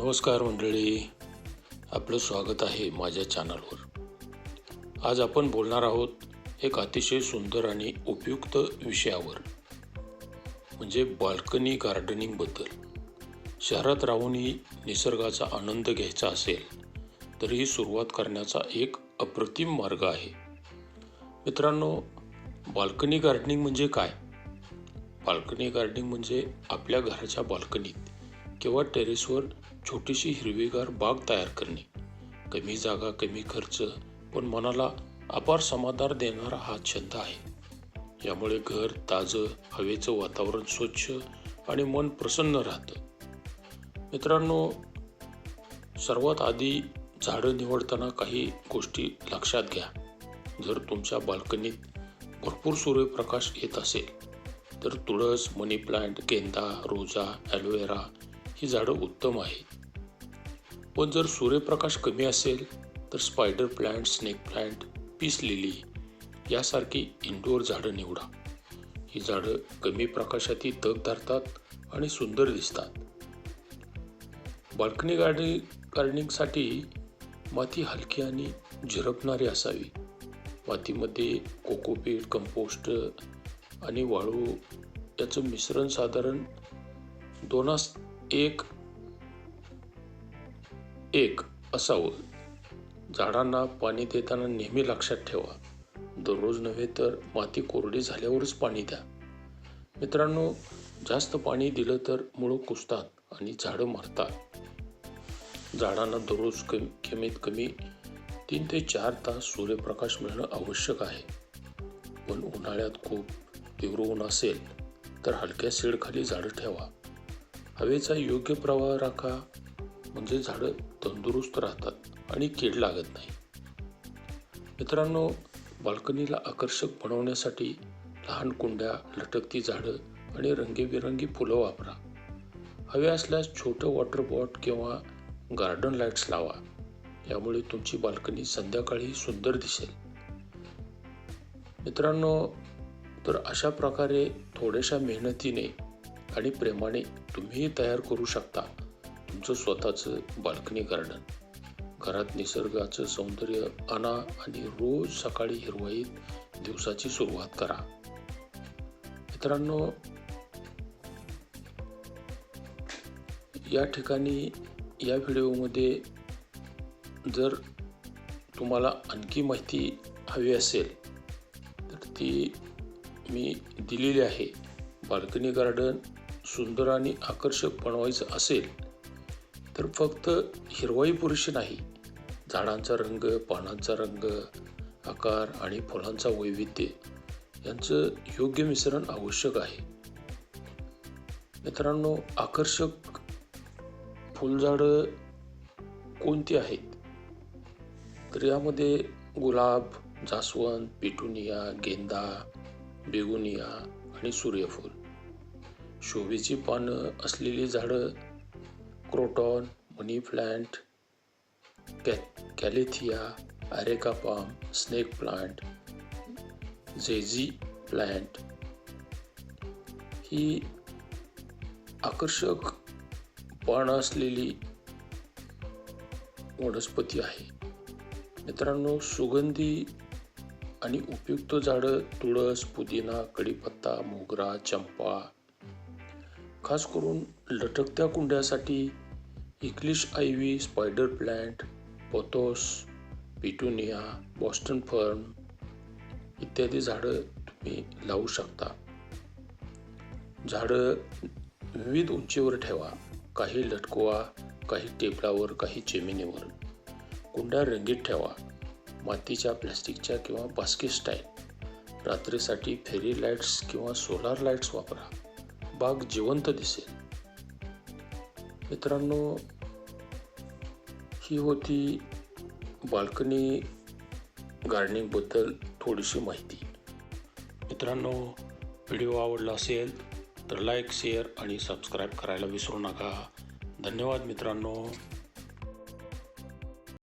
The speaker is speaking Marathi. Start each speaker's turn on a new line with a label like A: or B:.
A: नमस्कार मंडळी. आपलं स्वागत आहे माझ्या चॅनलवर. आज आपण बोलणार आहोत एक अतिशय सुंदर आणि उपयुक्त विषयावर. म्हणजे बाल्कनी गार्डनिंगबद्दल शहरात राहूनही निसर्गाचा आनंद घ्यायचा असेल तर ही सुरुवात करण्याचा एक अप्रतिम मार्ग आहे. मित्रांनो बाल्कनी गार्डनिंग म्हणजे काय? बाल्कनी गार्डनिंग म्हणजे आपल्या घराच्या बाल्कनीत किंवा टेरेसवर छोटीशी हिरवीगार बाग तयार करणे. कमी जागा कमी खर्च पण मनाला अपार समाधान देणारा हा छंद आहे. यामुळे घर ताजं हवेचं वातावरण स्वच्छ आणि मन प्रसन्न राहतं. मित्रांनो सर्वात आधी झाडं निवडताना काही गोष्टी लक्षात घ्या. जर तुमच्या बाल्कनीत भरपूर सूर्यप्रकाश येत असेल तर तुळस मनी प्लांट गेंदा रोजा ॲलोवेरा ही झाडं उत्तम आहेत. पण जर सूर्यप्रकाश कमी असेल तर spider plant snake plant peace lily यासारखी इनडोअर झाडं निवडा. ही झाडं कमी प्रकाशातही तग धरतात आणि सुंदर दिसतात. बाल्कनी गार्डनिंग गार्डनिंगसाठी माती हलकी आणि झिरपणारी असावी. मातीमध्ये कोकोपीट कंपोस्ट आणि वाळू याचं मिश्रण साधारण दोनास एक एक असावं. झाडांना पाणी देताना नेहमी लक्षात ठेवा. दररोज नव्हे तर माती कोरडी झाल्यावरच पाणी द्या. मित्रांनो जास्त पाणी दिलं तर मुळं कुसतात आणि झाडं मरतात. झाडांना दररोज कमी कमीत कमी तीन ते चार तास सूर्यप्रकाश मिळणं आवश्यक आहे. पण उन्हाळ्यात खूप तीव्र ऊन असेल तर हलक्या शेडखाली झाडं ठेवा. हवेचा योग्य प्रवाह राखा. म्हणजे झाडं तंदुरुस्त राहतात आणि कीड लागत नाही. मित्रांनो बाल्कनीला आकर्षक बनवण्यासाठी लहान कुंड्या लटकती झाडं आणि रंगीबेरंगी फुलं वापरा. हवे असल्यास छोटं वॉटर बॉट किंवा गार्डन लाईट्स लावा. यामुळे तुमची बाल्कनी संध्याकाळी सुंदर दिसेल. मित्रांनो तर अशा प्रकारे थोड्याशा मेहनतीने आणि प्रेमाने तुम्हीही तयार करू शकता. तुमचं स्वतःचं बाल्कनी गार्डन घरात निसर्गाचं सौंदर्य आणा आणि रोज सकाळी हिरवाईत दिवसाची सुरुवात करा. मित्रांनो या ठिकाणी या व्हिडिओमध्ये जर तुम्हाला आणखी माहिती हवी असेल तर ती मी दिलेली आहे. बाल्कनी गार्डन सुंदर आणि आकर्षक बनवायचं असेल तर फक्त हिरवाई पुरेशी नाही झाडांचा रंग पानांचा रंग आकार आणि फुलांचा वैविध्य यांचं योग्य मिश्रण आवश्यक आहे. मित्रांनो आकर्षक फुलझाडं कोणती आहेत? तर यामध्ये गुलाब जास्वंद पिटुनिया गेंदा बेगुनिया आणि सूर्यफूल. शोभेची पानं असलेली झाडं क्रोटॉन मनी प्लांट कॅ calathea areca palm snake plant झेझी plant ही आकर्षक पानं असलेली वनस्पती आहे. मित्रांनो सुगंधी आणि उपयुक्त झाडं तुळस पुदिना कढीपत्ता मोगरा चंपा खास करून लटकत्या कुंड्यासाठी English ivy spider plant pothos petunia Boston fern इत्यादी झाडं तुम्ही लावू शकता. झाडं विविध उंचीवर ठेवा. काही लटकवा काही टेबलावर काही जमिनीवर. कुंड्या रंगीत ठेवा. मातीच्या प्लॅस्टिकच्या किंवा बास्केट स्टाईल. रात्रीसाठी फेरी लाईट्स किंवा सोलार लाईट्स वापरा. बाग जिवंत दिसेल. मित्रांनो ही होती बाल्कनी गार्डनिंगबद्दल थोडीशी माहिती. मित्रांनो व्हिडिओ आवडला असेल तर लाईक शेअर आणि सबस्क्राईब करायला विसरू नका. धन्यवाद मित्रांनो.